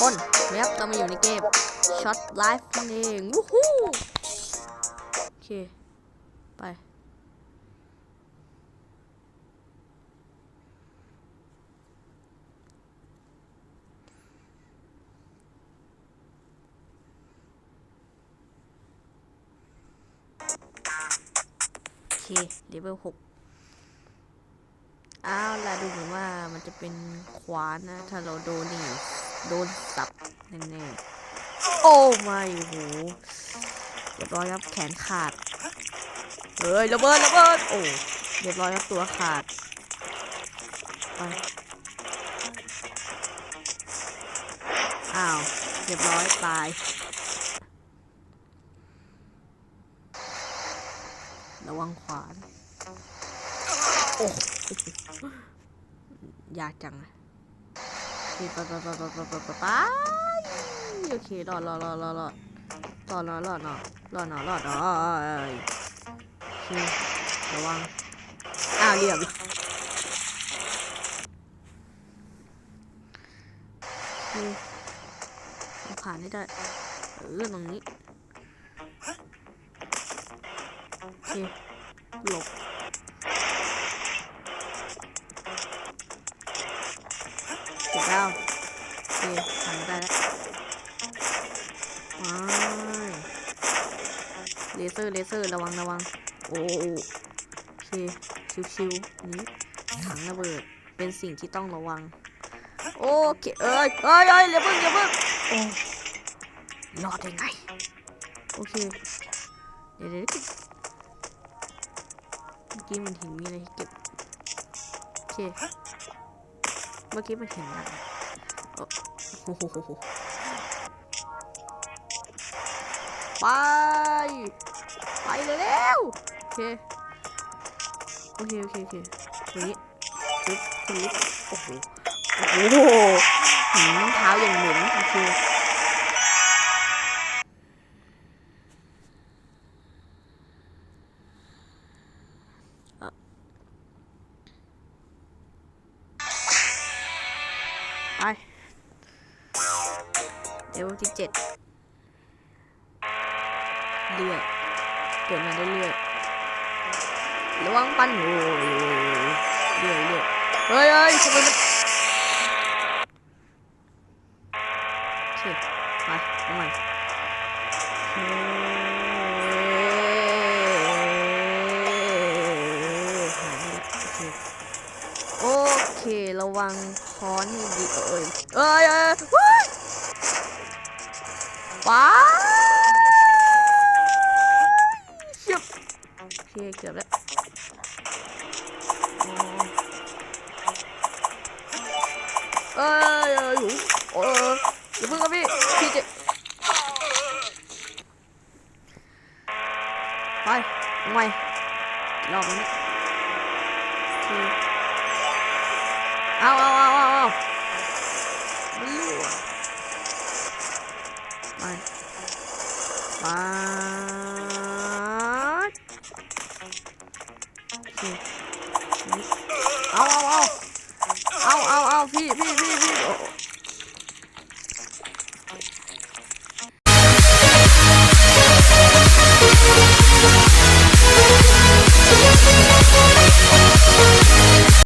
คนนะครับเรามาอยู่ในเกม Shot Life นั่นเองวู้ฮู้โอเค ไป โอเคเลเวลหกอ้าวแล้วดูเหมือนว่ามันจะเป็นขวานนะ ถ้าเราโดนนี่ โดนสับแน่ๆโอ้ไม่โหเรียบร้อยครับแขนขาดเฮ้ยระเบิดระเบิดโอ้เรียบร้อยครับตัวขาดไปอ้าวเรียบร้อยตายระวังขวาน โอ้ยากจังอะ เคไปไปไปไปไปไปไปไปโอเครอดรอดรอดรอดรอดรอดรอดรอดรอดรอดรอดรอดรอดโอเคระวังอ้าวเรียบโอเคต้องผ่านให้ได้ เออตรงนี้ โอเคหลบ เลเซอร์เลเซอร์ระวังระวัง โอ้โอเคชิวๆนี้ถังระเบิดเป็นสิ่งที่ต้องระวัง โอเคเอ้ยเอ้ยเอ้ยอย่าเพิ่งอย่าเพิ่งโอ้รอดได้ไง โอเค เดี๋ยวเดี๋ยวเมื่อกี้มันเห็นมีอะไรเก็บ โอเค เมื่อกี้มันเห็นอะไรโอ้โหไป ไปเลยแล้วโอเคโอเคโอเคโอเคตรงนี้ปึ๊บตรงนี้โอ้โหโอ้โหหืมเท้าอย่างหม็นโอเคไปเลเวที่เจ็ดเลือด เกิดมาเลือดระวังปั้นโอ้ยเลือดเลือดเฮ้ยเฮ้ยทำไมมันเคไปเอไปแล้วโอเคระวังค้อนดีเอ้ยเอ้ยเอ้ยเฮ้ยว้าวเชิบโอ เกือบแล้วเอ้ยเอ้ยโอ้โอ้อย่าเพิ่งครับพี่พี่เจะไปเอาใหม่รอบนึงโอเคเอาเอาเอาเอาเอามันรั่วไปไป เอาเอาเอาพี่พี่พี่